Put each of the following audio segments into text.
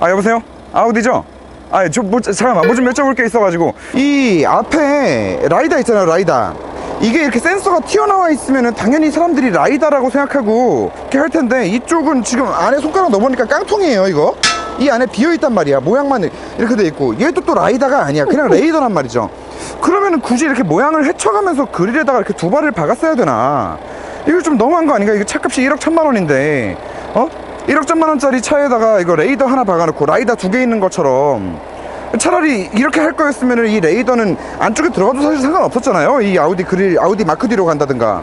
아 여보세요? 아우디죠? 아, 저, 뭐, 잠깐만, 뭐 좀 여쭤볼 게 있어가지고. 이 앞에 라이다 있잖아요, 라이다. 이게 이렇게 센서가 튀어나와 있으면은 당연히 사람들이 라이다라고 생각하고 이렇게 할 텐데 이쪽은 지금 안에 손가락 넣어보니까 깡통이에요, 이거. 이 안에 비어있단 말이야. 모양만 이렇게 돼 있고. 얘도 또 라이다가 아니야. 그냥 레이더란 말이죠. 그러면은 굳이 이렇게 모양을 헤쳐가면서 그릴에다가 이렇게 두 발을 박았어야 되나? 이거 좀 너무한 거 아닌가? 이거 차값이 1억 천만 원인데, 어? 1억 천만 원짜리 차에다가 이거 레이더 하나 박아놓고 라이다 두 개 있는 것처럼 차라리 이렇게 할 거였으면 이 레이더는 안쪽에 들어가도 사실 상관없었잖아요. 이 아우디 그릴, 아우디 마크 뒤로 간다든가.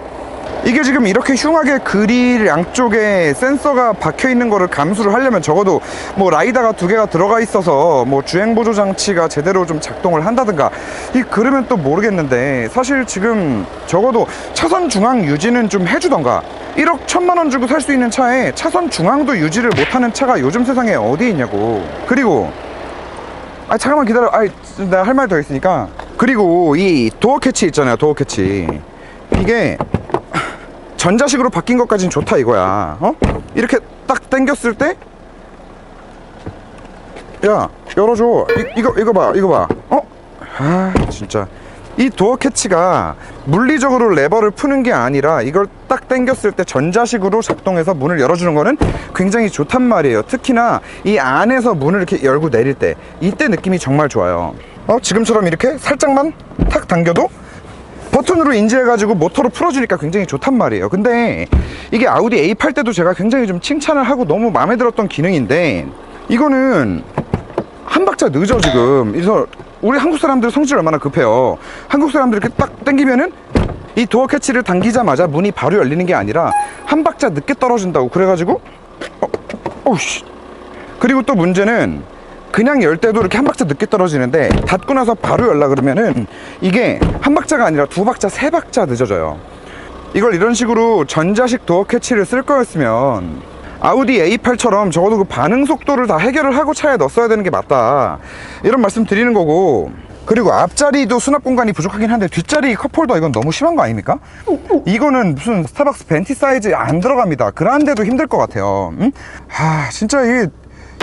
이게 지금 이렇게 흉하게 그릴 양쪽에 센서가 박혀 있는 거를 감수를 하려면 적어도 뭐 라이다가 두 개가 들어가 있어서 뭐 주행 보조 장치가 제대로 좀 작동을 한다든가 이 그러면 또 모르겠는데 사실 지금 적어도 차선 중앙 유지는 좀 해주던가 1억 천만 원 주고 살 수 있는 차에 차선 중앙도 유지를 못하는 차가 요즘 세상에 어디 있냐고. 그리고 아 잠깐만 기다려. 아 내가 할말 더 있으니까. 그리고 이 도어 캐치 있잖아요 도어 캐치. 이게 전자식으로 바뀐 것까진 좋다 이거야. 어? 이렇게 딱 당겼을 때? 야 열어줘. 이, 이거 이거 봐 이거 봐. 어? 아 진짜 이 도어 캐치가 물리적으로 레버를 푸는 게 아니라 이걸 딱 당겼을 때 전자식으로 작동해서 문을 열어주는 거는 굉장히 좋단 말이에요. 특히나 이 안에서 문을 이렇게 열고 내릴 때 이때 느낌이 정말 좋아요. 어 지금처럼 이렇게 살짝만 탁 당겨도 버튼으로 인지해가지고 모터로 풀어주니까 굉장히 좋단 말이에요. 근데 이게 아우디 A8 때도 제가 굉장히 좀 칭찬을 하고 너무 마음에 들었던 기능인데 이거는 한 박자 늦어 지금. 그래서 우리 한국 사람들 성질 얼마나 급해요. 한국 사람들 이렇게 딱 당기면은 이 도어 캐치를 당기자마자 문이 바로 열리는 게 아니라 한 박자 늦게 떨어진다고 그래가지고 어, 어우씨. 그리고 또 문제는 그냥 열 때도 이렇게 한 박자 늦게 떨어지는데 닫고 나서 바로 열라 그러면은 이게 한 박자가 아니라 두 박자 세 박자 늦어져요. 이걸 이런 식으로 전자식 도어 캐치를 쓸 거였으면 아우디 A8처럼 적어도 그 반응 속도를 다 해결을 하고 차에 넣었어야 되는 게 맞다. 이런 말씀 드리는 거고. 그리고 앞자리도 수납 공간이 부족하긴 한데 뒷자리 컵홀더 이건 너무 심한 거 아닙니까? 이거는 무슨 스타벅스 벤티 사이즈 안 들어갑니다. 그란데도 힘들 것 같아요. 응? 하 진짜 이게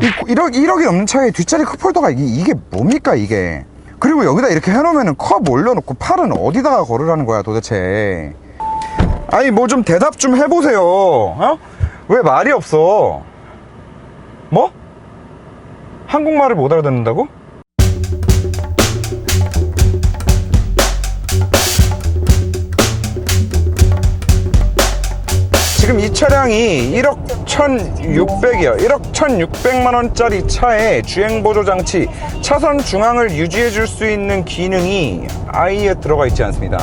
이 1억, 1억이 넘는 차에 뒷자리 컵홀더가 이게, 이게 뭡니까 이게? 그리고 여기다 이렇게 해놓으면 컵 올려놓고 팔은 어디다가 걸으라는 거야 도대체? 아니 뭐 좀 대답 좀 해보세요. 어? 왜 말이 없어 뭐? 한국말을 못 알아듣는다고? 지금 이 차량이 1억 1,600이요. 1억 1,600만 원짜리 차에 주행 보조 장치, 차선 중앙을 유지해 줄 수 있는 기능이 아예 들어가 있지 않습니다.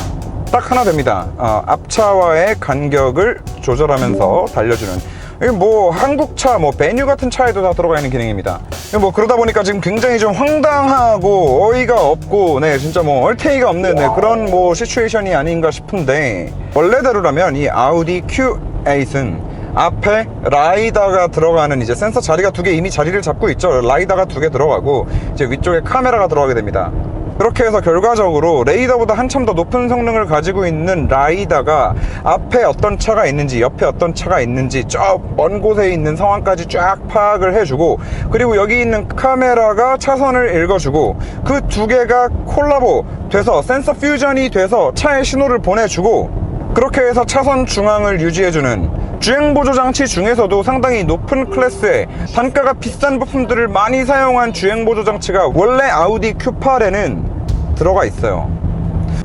딱 하나 됩니다. 어, 앞차와의 간격을 조절하면서 달려주는. 뭐 한국차, 뭐 베뉴 같은 차에도 다 들어가 있는 기능입니다. 뭐 그러다 보니까 지금 굉장히 좀 황당하고 어이가 없고, 네 진짜 뭐 얼테이가 없는 네, 그런 뭐 시츄에이션이 아닌가 싶은데 원래대로라면 이 아우디 Q8은 앞에 라이다가 들어가는 이제 센서 자리가 두 개 이미 자리를 잡고 있죠. 라이다가 두 개 들어가고 이제 위쪽에 카메라가 들어가게 됩니다. 그렇게 해서 결과적으로 레이더보다 한참 더 높은 성능을 가지고 있는 라이다가 앞에 어떤 차가 있는지 옆에 어떤 차가 있는지 저 먼 곳에 있는 상황까지 쫙 파악을 해주고 그리고 여기 있는 카메라가 차선을 읽어주고 그 두 개가 콜라보 돼서 센서 퓨전이 돼서 차에 신호를 보내주고 그렇게 해서 차선 중앙을 유지해주는 주행보조 장치 중에서도 상당히 높은 클래스의 단가가 비싼 부품들을 많이 사용한 주행보조 장치가 원래 아우디 Q8에는 들어가 있어요.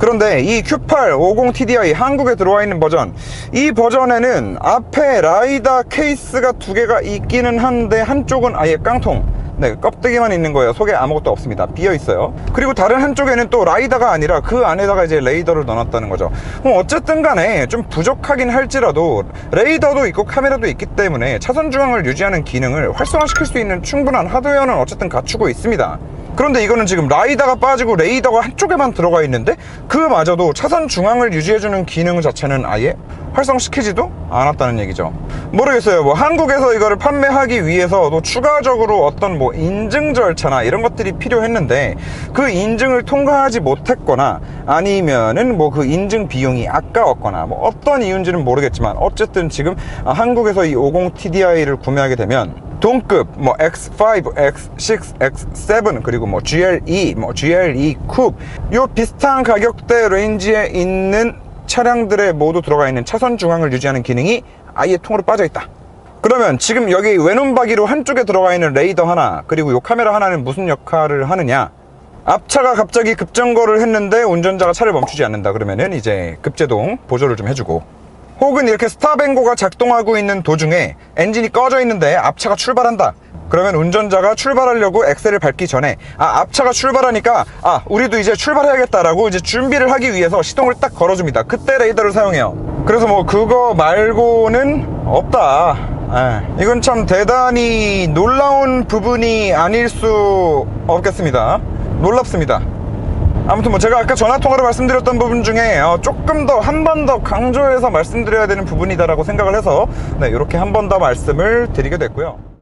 그런데 이 Q8 50TDI 한국에 들어와 있는 버전 이 버전에는 앞에 라이다 케이스가 두 개가 있기는 한데 한쪽은 아예 깡통 네, 껍데기만 있는 거예요. 속에 아무것도 없습니다. 비어 있어요. 그리고 다른 한쪽에는 또 라이다가 아니라 그 안에다가 이제 레이더를 넣어놨다는 거죠. 뭐 어쨌든 간에 좀 부족하긴 할지라도 레이더도 있고 카메라도 있기 때문에 차선 중앙을 유지하는 기능을 활성화시킬 수 있는 충분한 하드웨어는 어쨌든 갖추고 있습니다. 그런데 이거는 지금 라이다가 빠지고 레이더가 한쪽에만 들어가 있는데 그마저도 차선 중앙을 유지해주는 기능 자체는 아예 활성시키지도 않았다는 얘기죠. 모르겠어요. 뭐 한국에서 이거를 판매하기 위해서도 추가적으로 어떤 뭐 인증 절차나 이런 것들이 필요했는데 그 인증을 통과하지 못했거나 아니면은 뭐 그 인증 비용이 아까웠거나 뭐 어떤 이유인지는 모르겠지만 어쨌든 지금 한국에서 이 50TDI를 구매하게 되면 동급 뭐 X5, X6, X7 그리고 뭐 GLE, 뭐 GLE 쿱 요 비슷한 가격대 레인지에 있는 차량들에 모두 들어가 있는 차선 중앙을 유지하는 기능이 아예 통으로 빠져 있다. 그러면 지금 여기 외눈박이로 한쪽에 들어가 있는 레이더 하나 그리고 요 카메라 하나는 무슨 역할을 하느냐? 앞차가 갑자기 급정거를 했는데 운전자가 차를 멈추지 않는다. 그러면은 이제 급제동 보조를 좀 해주고. 혹은 이렇게 스타뱅고가 작동하고 있는 도중에 엔진이 꺼져 있는데 앞차가 출발한다 그러면 운전자가 출발하려고 엑셀을 밟기 전에 아 앞차가 출발하니까 아 우리도 이제 출발해야겠다라고 이제 준비를 하기 위해서 시동을 딱 걸어줍니다. 그때 레이더를 사용해요. 그래서 뭐 그거 말고는 없다. 예, 이건 참 대단히 놀라운 부분이 아닐 수 없겠습니다. 놀랍습니다. 아무튼 뭐 제가 아까 전화 통화로 말씀드렸던 부분 중에 어, 조금 더 한 번 더 강조해서 말씀드려야 되는 부분이다라고 생각을 해서 네, 이렇게 한 번 더 말씀을 드리게 됐고요.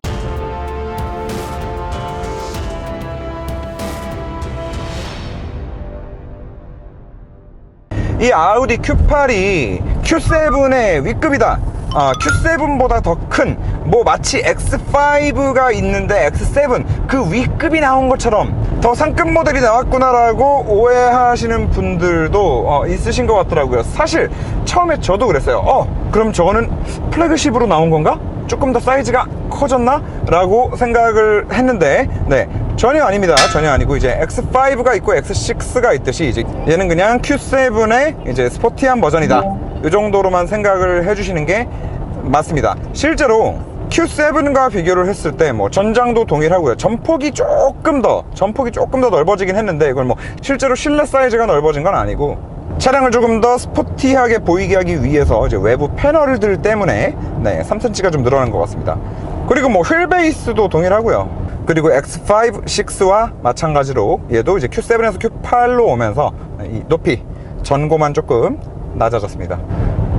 이 아우디 Q8이 Q7의 윗급이다. 아, Q7보다 더 큰, 뭐 마치 X5가 있는데 X7 그 윗급이 나온 것처럼 더 상급 모델이 나왔구나라고 오해하시는 분들도 어, 있으신 것 같더라고요. 사실 처음에 저도 그랬어요. 어, 그럼 저거는 플래그십으로 나온 건가? 조금 더 사이즈가 커졌나? 라고 생각을 했는데, 네. 전혀 아닙니다. 전혀 아니고, 이제 X5가 있고 X6가 있듯이, 이제 얘는 그냥 Q7의 이제 스포티한 버전이다. 이 정도로만 생각을 해주시는 게 맞습니다. 실제로 Q7과 비교를 했을 때 뭐 전장도 동일하고요. 전폭이 조금 더 전폭이 조금 더 넓어지긴 했는데 이걸 뭐 실제로 실내 사이즈가 넓어진 건 아니고 차량을 조금 더 스포티하게 보이게 하기 위해서 이제 외부 패널들 때문에 네, 3cm가 좀 늘어난 것 같습니다. 그리고 뭐 휠 베이스도 동일하고요. 그리고 X5, 6와 마찬가지로 얘도 이제 Q7에서 Q8로 오면서 이 높이 전고만 조금 낮아졌습니다.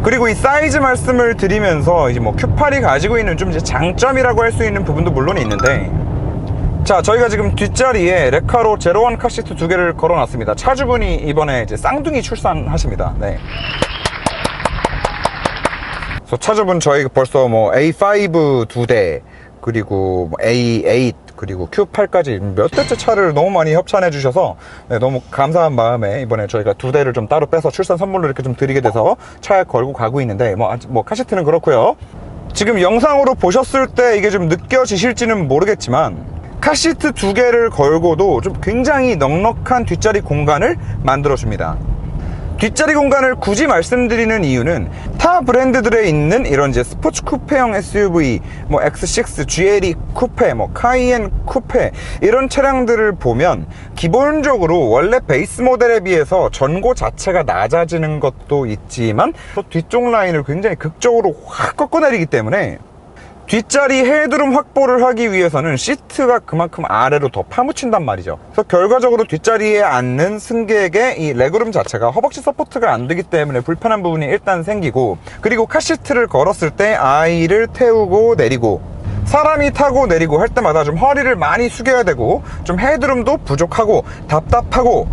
그리고 이 사이즈 말씀을 드리면서 이제 뭐 Q8이 가지고 있는 좀 이제 장점이라고 할 수 있는 부분도 물론 있는데 자 저희가 지금 뒷자리에 레카로 제로원 카시트 두 개를 걸어놨습니다 차주분이 이번에 이제 쌍둥이 출산하십니다 네. 그래서 차주분 저희 벌써 뭐 A5 두 대 그리고 뭐 A8 그리고 Q8까지 몇 대째 차를 너무 많이 협찬해 주셔서 네, 너무 감사한 마음에 이번에 저희가 두 대를 좀 따로 빼서 출산 선물로 이렇게 좀 드리게 돼서 차에 걸고 가고 있는데 뭐, 뭐 카시트는 그렇고요. 지금 영상으로 보셨을 때 이게 좀 느껴지실지는 모르겠지만 카시트 두 개를 걸고도 좀 굉장히 넉넉한 뒷자리 공간을 만들어 줍니다 뒷자리 공간을 굳이 말씀드리는 이유는 타 브랜드들에 있는 이런 이제 스포츠 쿠페형 SUV, 뭐 X6, GLE 쿠페, 뭐 카이엔 쿠페 이런 차량들을 보면 기본적으로 원래 베이스 모델에 비해서 전고 자체가 낮아지는 것도 있지만 또 뒤쪽 라인을 굉장히 극적으로 확 꺾어내리기 때문에 뒷자리 헤드룸 확보를 하기 위해서는 시트가 그만큼 아래로 더 파묻힌단 말이죠. 그래서 결과적으로 뒷자리에 앉는 승객의 이 레그룸 자체가 허벅지 서포트가 안 되기 때문에 불편한 부분이 일단 생기고 그리고 카시트를 걸었을 때 아이를 태우고 내리고 사람이 타고 내리고 할 때마다 좀 허리를 많이 숙여야 되고 좀 헤드룸도 부족하고 답답하고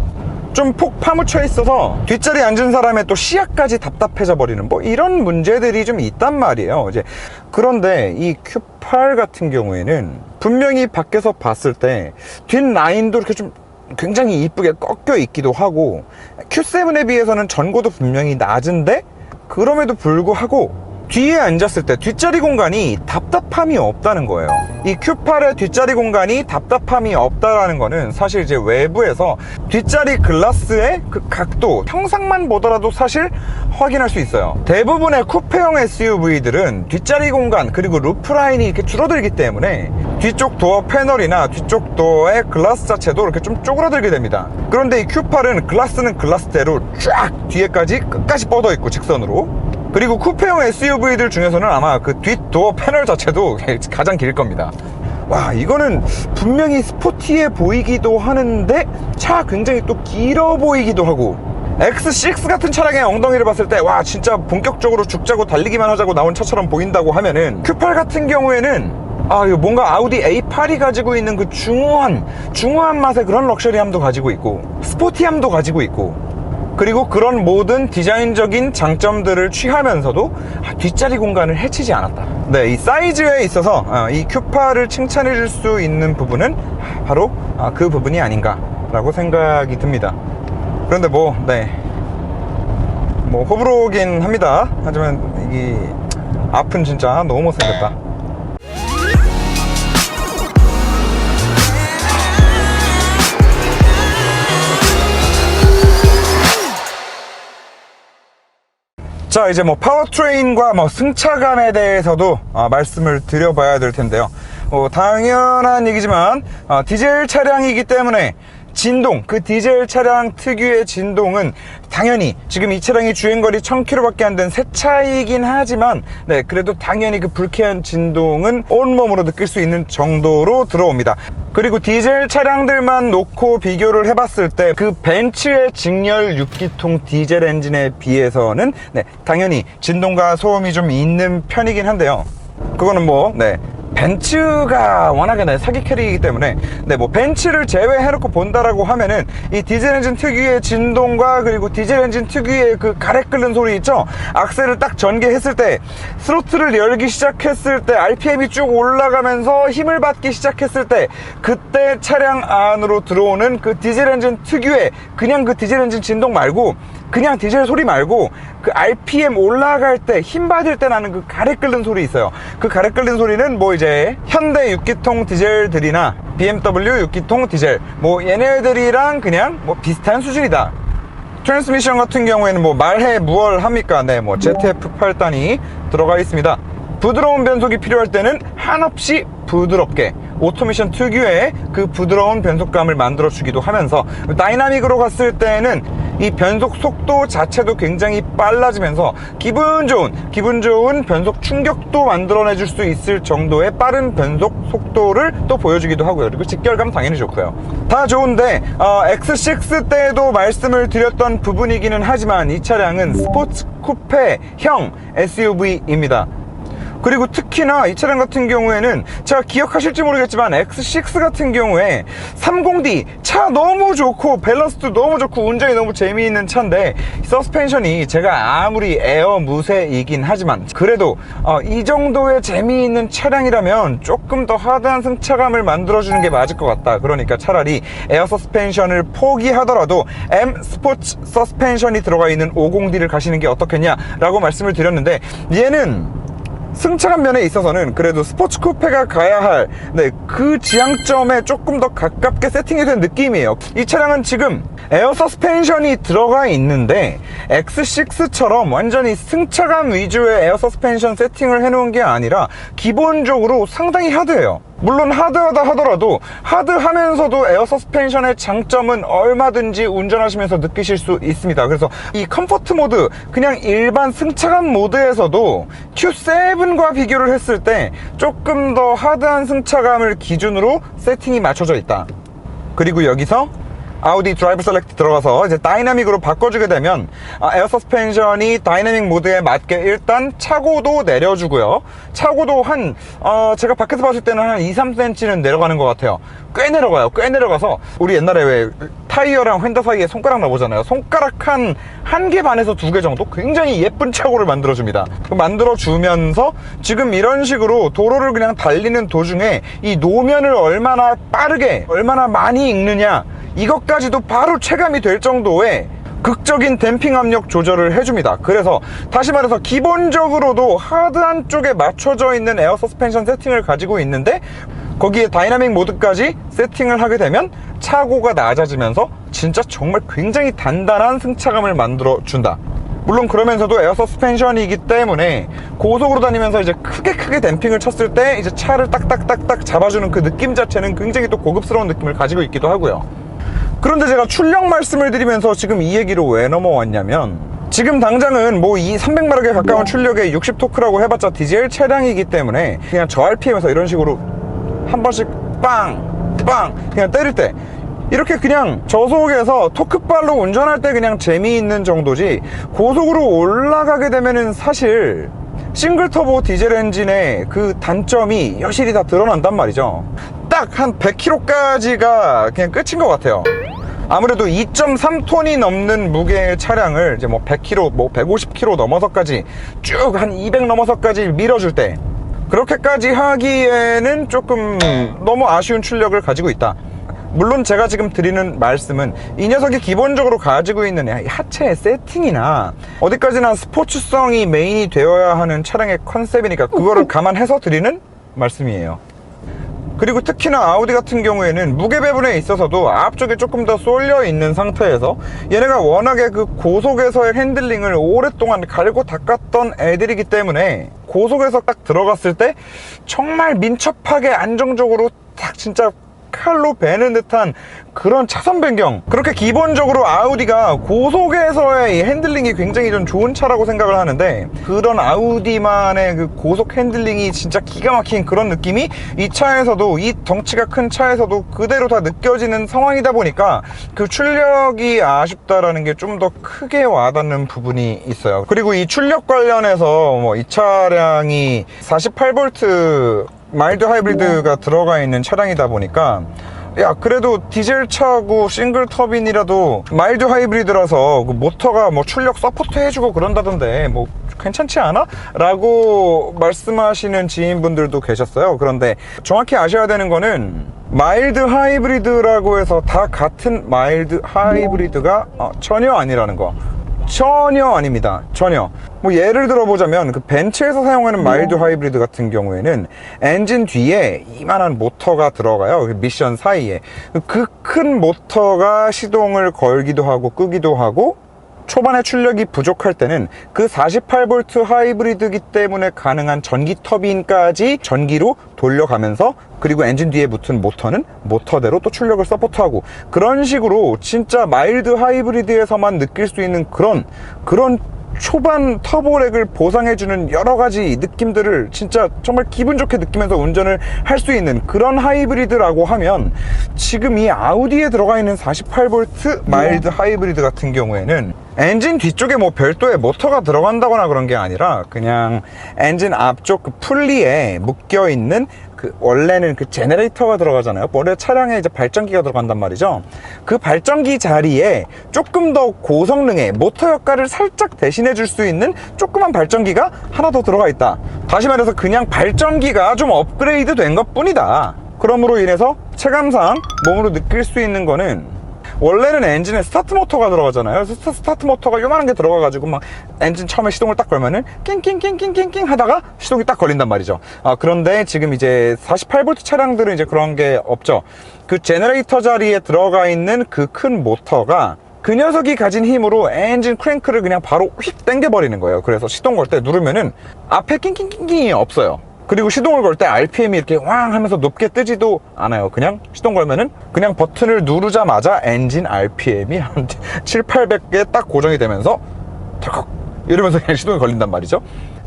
좀 폭 파묻혀 있어서 뒷자리에 앉은 사람의 또 시야까지 답답해져 버리는 뭐 이런 문제들이 좀 있단 말이에요. 이제 그런데 이 Q8 같은 경우에는 분명히 밖에서 봤을 때 뒷 라인도 이렇게 좀 굉장히 이쁘게 꺾여 있기도 하고 Q7에 비해서는 전고도 분명히 낮은데 그럼에도 불구하고 뒤에 앉았을 때 뒷자리 공간이 답답함이 없다는 거예요. 이 Q8의 뒷자리 공간이 답답함이 없다라는 거는 사실 이제 외부에서 뒷자리 글라스의 그 각도, 형상만 보더라도 사실 확인할 수 있어요. 대부분의 쿠페형 SUV들은 뒷자리 공간 그리고 루프 라인이 이렇게 줄어들기 때문에 뒤쪽 도어 패널이나 뒤쪽 도어의 글라스 자체도 이렇게 좀 쪼그라들게 됩니다. 그런데 이 Q8은 글라스는 글라스대로 쫙 뒤에까지 끝까지 뻗어 있고 직선으로 그리고 쿠페형 SUV들 중에서는 아마 그 뒷도어 패널 자체도 가장 길 겁니다. 와, 이거는 분명히 스포티해 보이기도 하는데 차 굉장히 또 길어 보이기도 하고 X6 같은 차량의 엉덩이를 봤을 때 와 진짜 본격적으로 죽자고 달리기만 하자고 나온 차처럼 보인다고 하면은 Q8 같은 경우에는 아 이거 뭔가 아우디 A8이 가지고 있는 그 중후한 중후한 맛의 그런 럭셔리함도 가지고 있고 스포티함도 가지고 있고 그리고 그런 모든 디자인적인 장점들을 취하면서도 아, 뒷자리 공간을 해치지 않았다. 네, 이 사이즈에 있어서 어, 이 큐파를 칭찬해 줄 수 있는 부분은 바로 아, 그 부분이 아닌가라고 생각이 듭니다. 그런데 뭐, 네. 뭐 호불호긴 합니다. 하지만 이게 앞은 진짜 너무 못생겼다. 자 이제 뭐 파워트레인과 뭐 승차감에 대해서도 어, 말씀을 드려봐야 될 텐데요. 어, 당연한 얘기지만 어, 디젤 차량이기 때문에 진동 그 디젤 차량 특유의 진동은 당연히 지금 이 차량이 주행거리 1000km밖에 안 된 새 차이긴 하지만 네 그래도 당연히 그 불쾌한 진동은 온몸으로 느낄 수 있는 정도로 들어옵니다 그리고 디젤 차량들만 놓고 비교를 해봤을 때 그 벤츠의 직렬 6기통 디젤 엔진에 비해서는 네, 당연히 진동과 소음이 좀 있는 편이긴 한데요. 그거는 뭐, 네. 벤츠가 워낙에 네, 사기 캐릭이기 때문에 네, 뭐 벤츠를 제외해놓고 본다라고 하면은 이 디젤 엔진 특유의 진동과 그리고 디젤 엔진 특유의 그 가래 끓는 소리 있죠? 악셀을 딱 전개했을 때 스로틀을 열기 시작했을 때 RPM이 쭉 올라가면서 힘을 받기 시작했을 때 그때 차량 안으로 들어오는 그 디젤 엔진 특유의 그냥 그 디젤 엔진 진동 말고 그냥 디젤 소리 말고 그 RPM 올라갈 때 힘 받을 때 나는 그 가래 끓는 소리 있어요. 그 가래 끓는 소리는 뭐 이제 현대 6기통 디젤들이나 BMW 6기통 디젤 뭐 얘네들이랑 그냥 뭐 비슷한 수준이다. 트랜스미션 같은 경우에는 뭐 말해 무얼 합니까? 네, 뭐 ZF8단이 들어가 있습니다. 부드러운 변속이 필요할 때는 한없이 부드럽게 오토미션 특유의 그 부드러운 변속감을 만들어 주기도 하면서 다이나믹으로 갔을 때는 이 변속 속도 자체도 굉장히 빨라지면서 기분 좋은 기분 좋은 변속 충격도 만들어내 줄 수 있을 정도의 빠른 변속 속도를 또 보여주기도 하고요. 그리고 직결감 당연히 좋고요. 다 좋은데 어, X6 때도 말씀을 드렸던 부분이기는 하지만 이 차량은 스포츠 쿠페형 SUV입니다 그리고 특히나 이 차량 같은 경우에는 제가 기억하실지 모르겠지만 X6 같은 경우에 30D 차 너무 좋고 밸런스도 너무 좋고 운전이 너무 재미있는 차인데 서스펜션이 제가 아무리 에어 무쇠이긴 하지만 그래도 어, 이 정도의 재미있는 차량이라면 조금 더 하드한 승차감을 만들어주는 게 맞을 것 같다. 그러니까 차라리 에어 서스펜션을 포기하더라도 M 스포츠 서스펜션이 들어가 있는 50D를 가시는 게 어떻겠냐 라고 말씀을 드렸는데 얘는 승차감 면에 있어서는 그래도 스포츠 쿠페가 가야 할, 네, 그 지향점에 조금 더 가깝게 세팅이 된 느낌이에요. 이 차량은 지금 에어 서스펜션이 들어가 있는데, X6처럼 완전히 승차감 위주의 에어 서스펜션 세팅을 해놓은 게 아니라, 기본적으로 상당히 하드해요. 물론 하드하다 하더라도 하드하면서도 에어 서스펜션의 장점은 얼마든지 운전하시면서 느끼실 수 있습니다. 그래서 이 컴포트 모드, 그냥 일반 승차감 모드에서도 Q7과 비교를 했을 때 조금 더 하드한 승차감을 기준으로 세팅이 맞춰져 있다. 그리고 여기서 아우디 드라이브 셀렉트 들어가서 이제 다이나믹으로 바꿔주게 되면 아, 에어 서스펜션이 다이나믹 모드에 맞게 일단 차고도 내려주고요. 차고도 한 어, 제가 밖에서 봤을 때는 한 2, 3cm는 내려가는 것 같아요. 꽤 내려가요. 꽤 내려가서 우리 옛날에 왜 타이어랑 휀다 사이에 손가락 나오잖아요. 손가락 한 한 개 반에서 두 개 정도 굉장히 예쁜 차고를 만들어줍니다. 만들어주면서 지금 이런 식으로 도로를 그냥 달리는 도중에 이 노면을 얼마나 빠르게 얼마나 많이 읽느냐 이것까지도 바로 체감이 될 정도의 극적인 댐핑 압력 조절을 해줍니다. 그래서 다시 말해서 기본적으로도 하드한 쪽에 맞춰져 있는 에어 서스펜션 세팅을 가지고 있는데 거기에 다이나믹 모드까지 세팅을 하게 되면 차고가 낮아지면서 진짜 정말 굉장히 단단한 승차감을 만들어 준다. 물론 그러면서도 에어 서스펜션이기 때문에 고속으로 다니면서 이제 크게 크게 댐핑을 쳤을 때 이제 차를 딱딱딱딱 잡아주는 그 느낌 자체는 굉장히 또 고급스러운 느낌을 가지고 있기도 하고요. 그런데 제가 출력 말씀을 드리면서 지금 이 얘기로 왜 넘어왔냐면 지금 당장은 뭐 이 300마력에 가까운 출력의 60토크라고 해봤자 디젤 차량이기 때문에 그냥 저 RPM에서 이런 식으로 한 번씩 빵! 빵! 그냥 때릴 때 이렇게 그냥 저속에서 토크발로 운전할 때 그냥 재미있는 정도지 고속으로 올라가게 되면은 사실 싱글 터보 디젤 엔진의 그 단점이 여실히 다 드러난단 말이죠 딱 한 100km까지가 그냥 끝인 것 같아요 아무래도 2.3톤이 넘는 무게의 차량을 이제 뭐 100km, 뭐 150km 넘어서까지 쭉 한 200 넘어서까지 밀어줄 때 그렇게까지 하기에는 조금 너무 아쉬운 출력을 가지고 있다. 물론 제가 지금 드리는 말씀은 이 녀석이 기본적으로 가지고 있는 이 하체의 세팅이나 어디까지나 스포츠성이 메인이 되어야 하는 차량의 컨셉이니까 그거를 감안해서 드리는 말씀이에요. 그리고 특히나 아우디 같은 경우에는 무게 배분에 있어서도 앞쪽에 조금 더 쏠려 있는 상태에서 얘네가 워낙에 그 고속에서의 핸들링을 오랫동안 갈고 닦았던 애들이기 때문에 고속에서 딱 들어갔을 때 정말 민첩하게 안정적으로 딱 진짜 칼로 베는 듯한 그런 차선 변경. 그렇게 기본적으로 아우디가 고속에서의 이 핸들링이 굉장히 좀 좋은 차라고 생각을 하는데 그런 아우디만의 그 고속 핸들링이 진짜 기가 막힌 그런 느낌이 이 차에서도 이 덩치가 큰 차에서도 그대로 다 느껴지는 상황이다 보니까 그 출력이 아쉽다라는 게 좀 더 크게 와닿는 부분이 있어요. 그리고 이 출력 관련해서 뭐 이 차량이 48V 마일드 하이브리드가 들어가 있는 차량이다 보니까 야 그래도 디젤 차고 싱글 터빈이라도 마일드 하이브리드라서 그 모터가 뭐 출력 서포트 해주고 그런다던데 뭐 괜찮지 않아? 라고 말씀하시는 지인분들도 계셨어요 그런데 정확히 아셔야 되는 거는 마일드 하이브리드라고 해서 다 같은 마일드 하이브리드가 어, 전혀 아니라는 거 전혀 아닙니다. 전혀. 뭐 예를 들어 보자면 그 벤츠에서 사용하는 마일드 하이브리드 같은 경우에는 엔진 뒤에 이만한 모터가 들어가요. 그 미션 사이에. 그 큰 모터가 시동을 걸기도 하고 끄기도 하고 초반에 출력이 부족할 때는 그 48V 하이브리드이기 때문에 가능한 전기 터빈까지 전기로 돌려가면서 그리고 엔진 뒤에 붙은 모터는 모터대로 또 출력을 서포트하고 그런 식으로 진짜 마일드 하이브리드에서만 느낄 수 있는 그런 그런 초반 터보렉을 보상해주는 여러 가지 느낌들을 진짜 정말 기분 좋게 느끼면서 운전을 할 수 있는 그런 하이브리드라고 하면 지금 이 아우디에 들어가 있는 48V 마일드 하이브리드 같은 경우에는 엔진 뒤쪽에 뭐 별도의 모터가 들어간다거나 그런 게 아니라 그냥 엔진 앞쪽 그 풀리에 묶여 있는 그 원래는 그 제네레이터가 들어가잖아요. 원래 차량에 이제 발전기가 들어간단 말이죠. 그 발전기 자리에 조금 더 고성능의 모터 역할을 살짝 대신해 줄 수 있는 조그만 발전기가 하나 더 들어가 있다. 다시 말해서 그냥 발전기가 좀 업그레이드 된 것 뿐이다. 그러므로 인해서 체감상 몸으로 느낄 수 있는 거는 원래는 엔진에 스타트 모터가 들어가잖아요. 스타, 스타트 모터가 요만한 게 들어가가지고 막 엔진 처음에 시동을 딱 걸면은 낑낑낑낑낑낑 하다가 시동이 딱 걸린단 말이죠. 아, 그런데 지금 이제 48V 차량들은 이제 그런 게 없죠. 그 제너레이터 자리에 들어가 있는 그 큰 모터가 그 녀석이 가진 힘으로 엔진 크랭크를 그냥 바로 휙 당겨버리는 거예요. 그래서 시동 걸 때 누르면은 앞에 낑낑낑낑이 없어요. 그리고 시동을 걸 때 RPM이 이렇게 왕 하면서 높게 뜨지도 않아요. 그냥 시동 걸면은 그냥 버튼을 누르자마자 엔진 RPM이 한 7, 800개 딱 고정이 되면서 덜컥 이러면서 그냥 시동이 걸린단 말이죠.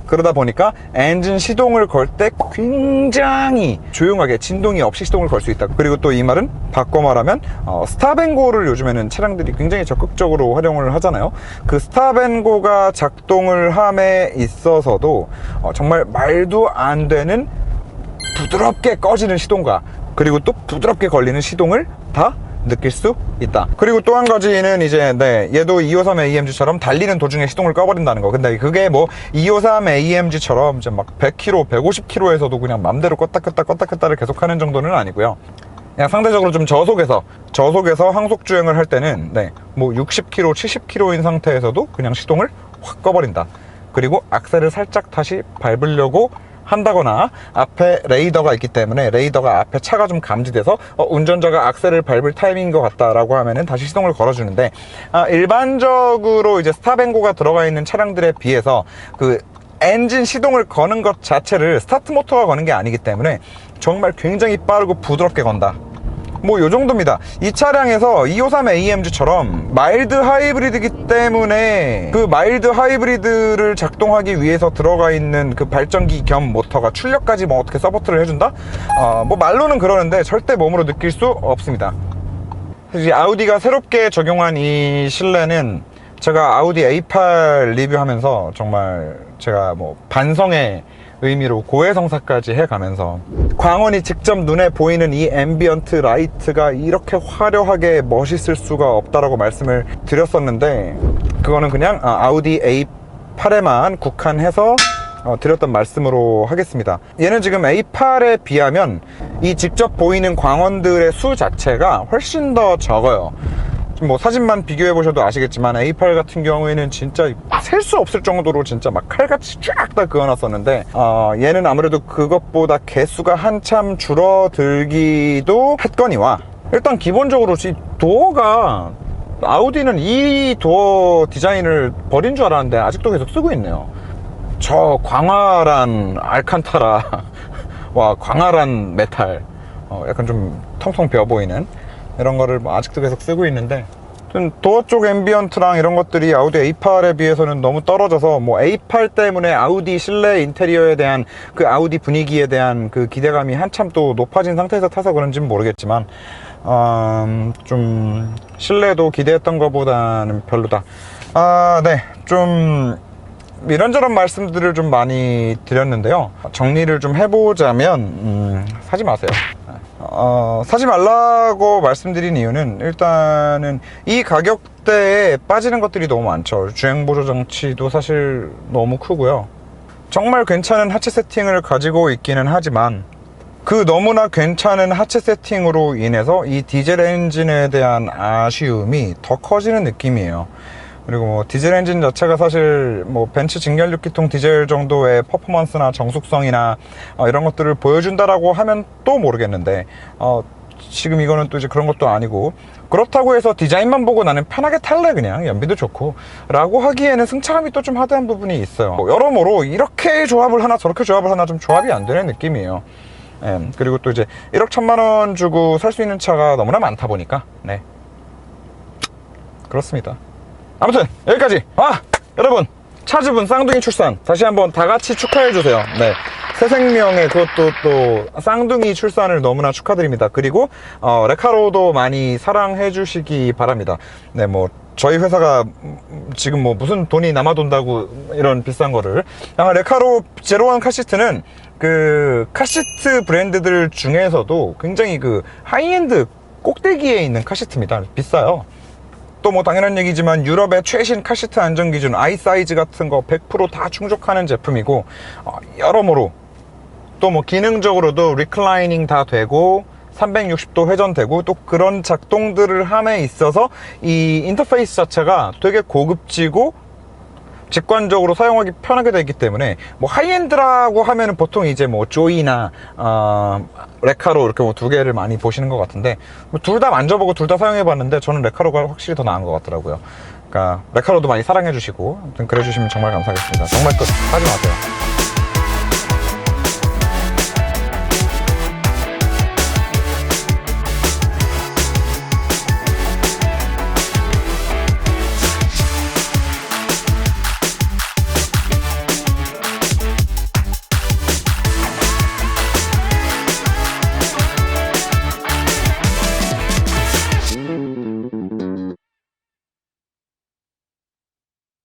그러다 보니까 엔진 시동을 걸 때 굉장히 조용하게 진동이 없이 시동을 걸 수 있다. 그리고 또 이 말은 바꿔 말하면 어, 스탑앤고를 요즘에는 차량들이 굉장히 적극적으로 활용을 하잖아요. 그 스탑앤고가 작동을 함에 있어서도 어, 정말 말도 안 되는 부드럽게 꺼지는 시동과 그리고 또 부드럽게 걸리는 시동을 다 느낄 수 있다. 그리고 또 한 가지는 이제 네 얘도 253 AMG처럼 달리는 도중에 시동을 꺼버린다는 거. 근데 그게 뭐 253 AMG처럼 이제 막 100km, 150km에서도 그냥 맘대로 껐다 껐다 껐다 껐다를 계속하는 정도는 아니고요. 그냥 상대적으로 좀 저속에서 저속에서 항속 주행을 할 때는 네 뭐 60km, 70km인 상태에서도 그냥 시동을 확 꺼버린다. 그리고 악셀을 살짝 다시 밟으려고 한다거나 앞에 레이더가 있기 때문에 레이더가 앞에 차가 좀 감지돼서 어, 운전자가 악셀을 밟을 타이밍인 것 같다라고 하면은 다시 시동을 걸어주는데 아, 일반적으로 이제 스탑앤고가 들어가 있는 차량들에 비해서 그 엔진 시동을 거는 것 자체를 스타트 모터가 거는 게 아니기 때문에 정말 굉장히 빠르고 부드럽게 건다. 뭐 요 정도입니다. 이 차량에서 253 AMG처럼 마일드 하이브리드이기 때문에 그 마일드 하이브리드를 작동하기 위해서 들어가 있는 그 발전기 겸 모터가 출력까지 뭐 어떻게 서포트를 해준다? 어, 뭐 말로는 그러는데 절대 몸으로 느낄 수 없습니다. 아우디가 새롭게 적용한 이 실내는 제가 아우디 A8 리뷰하면서 정말 제가 뭐 반성의 의미로 고해성사까지 해가면서 광원이 직접 눈에 보이는 이 앰비언트 라이트가 이렇게 화려하게 멋있을 수가 없다라고 말씀을 드렸었는데 그거는 그냥 아, 아우디 A8에만 국한해서 어, 드렸던 말씀으로 하겠습니다. 얘는 지금 A8에 비하면 이 직접 보이는 광원들의 수 자체가 훨씬 더 적어요. 뭐 사진만 비교해 보셔도 아시겠지만 A8 같은 경우에는 진짜 셀 수 없을 정도로 진짜 막 칼같이 쫙 다 그어놨었는데 어, 얘는 아무래도 그것보다 개수가 한참 줄어들기도 했거니와 일단 기본적으로 이 도어가 아우디는 이 도어 디자인을 버린 줄 알았는데 아직도 계속 쓰고 있네요. 저 광활한 알칸타라 와 광활한 메탈 어, 약간 좀 텅텅 비어 보이는 이런 거를 뭐 아직도 계속 쓰고 있는데 도어 쪽 앰비언트랑 이런 것들이 아우디 A8에 비해서는 너무 떨어져서 뭐 A8 때문에 아우디 실내 인테리어에 대한 그 아우디 분위기에 대한 그 기대감이 한참 또 높아진 상태에서 타서 그런지는 모르겠지만 음, 좀 실내도 기대했던 것보다는 별로다 아, 아네좀 이런저런 말씀들을 좀 많이 드렸는데요. 정리를 좀 해보자면, 음, 사지 마세요. 어, 사지 말라고 말씀드린 이유는 일단은 이 가격대에 빠지는 것들이 너무 많죠. 주행보조 장치도 사실 너무 크고요. 정말 괜찮은 하체 세팅을 가지고 있기는 하지만 그 너무나 괜찮은 하체 세팅으로 인해서 이 디젤 엔진에 대한 아쉬움이 더 커지는 느낌이에요. 그리고 뭐 디젤 엔진 자체가 사실 뭐 벤츠 직렬 6기통 디젤 정도의 퍼포먼스나 정숙성이나 어, 이런 것들을 보여준다라고 하면 또 모르겠는데 어, 지금 이거는 또 이제 그런 것도 아니고 그렇다고 해서 디자인만 보고 나는 편하게 탈래 그냥. 연비도 좋고. 라고 하기에는 승차감이 또 좀 하드한 부분이 있어요. 뭐 여러모로 이렇게 조합을 하나 저렇게 조합을 하나 좀 조합이 안 되는 느낌이에요. 예, 그리고 또 이제 1억 1천만 원 주고 살 수 있는 차가 너무나 많다 보니까. 네. 그렇습니다 아무튼 여기까지. 아 여러분. 차주분 쌍둥이 출산. 다시 한번 다 같이 축하해 주세요. 네. 새 생명의 그것도 또 쌍둥이 출산을 너무나 축하드립니다. 그리고 어, 레카로도 많이 사랑해 주시기 바랍니다. 네뭐 저희 회사가 지금 뭐 무슨 돈이 남아 돈다고 이런 비싼 거를. 아마 레카로 제로원 카시트는 그 카시트 브랜드들 중에서도 굉장히 그 하이엔드 꼭대기에 있는 카시트입니다. 비싸요 또 뭐 당연한 얘기지만 유럽의 최신 카시트 안전 기준 아이 사이즈 같은 거 100%다 충족하는 제품이고 어, 여러모로 또 뭐 기능적으로도 리클라이닝 다 되고 360도 회전되고 또 그런 작동들을 함에 있어서 이 인터페이스 자체가 되게 고급지고 직관적으로 사용하기 편하게 되기 때문에 뭐 하이엔드라고 하면은 보통 이제 뭐 조이나 어, 레카로 이렇게 뭐 두 개를 많이 보시는 것 같은데 뭐 둘 다 만져보고 둘 다 사용해 봤는데 저는 레카로가 확실히 더 나은 것 같더라고요. 그러니까 레카로도 많이 사랑해 주시고 아무튼 그래 주시면 정말 감사하겠습니다. 정말 끝 하지 마세요.